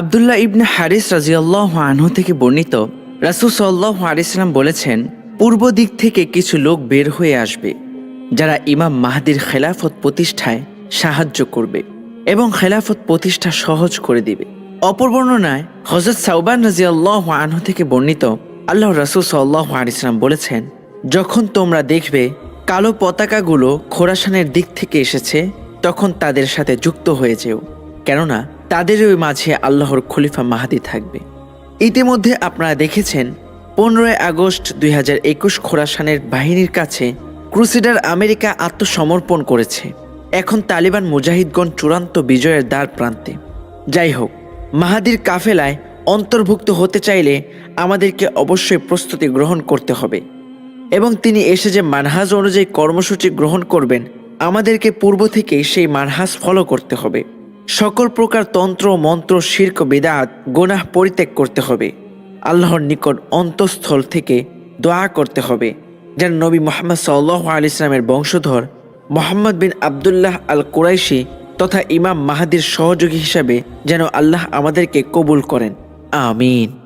আবদুল্লাহ ইবনে হারিস রাজিয়াল্লাহ আনহু থেকে বর্ণিত, রাসুল সাল্লাহ আলিয়াল্লাম বলেছেন, পূর্ব দিক থেকে কিছু লোক বের হয়ে আসবে, যারা ইমাম মাহাদির খেলাফত প্রতিষ্ঠায় সাহায্য করবে এবং খেলাফত প্রতিষ্ঠা সহজ করে দিবে। অপর বর্ণনায় হজরত সাউবান রাজিয়াল্লাহ আনহু থেকে বর্ণিত, আল্লাহ রাসুল সাল্লাহ আলিয়াল্লাম বলেছেন, যখন তোমরা দেখবে কালো পতাকাগুলো খোরাসানের দিক থেকে এসেছে, তখন তাদের সাথে যুক্ত হয়ে যেও। কেননা তাদের ওই মাঝে আল্লাহর খলিফা মাহাদি থাকবে। ইতিমধ্যে আপনারা দেখেছেন, পনেরোই আগস্ট দুই হাজার একুশ খোরাসানের বাহিনীর কাছে ক্রুসিডার আমেরিকা আত্মসমর্পণ করেছে। এখন তালিবান মুজাহিদগণ চূড়ান্ত বিজয়ের দ্বার প্রান্তে। যাই হোক, মাহাদির কাফেলায় অন্তর্ভুক্ত হতে চাইলে আমাদেরকে অবশ্যই প্রস্তুতি গ্রহণ করতে হবে। এবং তিনি এসে যে মানহাজ অনুযায়ী কর্মসূচি গ্রহণ করবেন, আমাদেরকে পূর্ব থেকেই সেই মানহাজ ফলো করতে হবে। সকল প্রকার তন্ত্র, মন্ত্র, শির্ক, বেদাত গোনাহ পরিত্যাগ করতে হবে। আল্লাহর নিকট অন্তঃস্থল থেকে দোয়া করতে হবে, যেন নবী মোহাম্মদ সাল্লাহ আলি ইসলামের বংশধর মোহাম্মদ বিন আবদুল্লাহ আল কুরাইশি তথা ইমাম মাহাদির সহযোগী হিসাবে যেন আল্লাহ আমাদেরকে কবুল করেন। আমিন।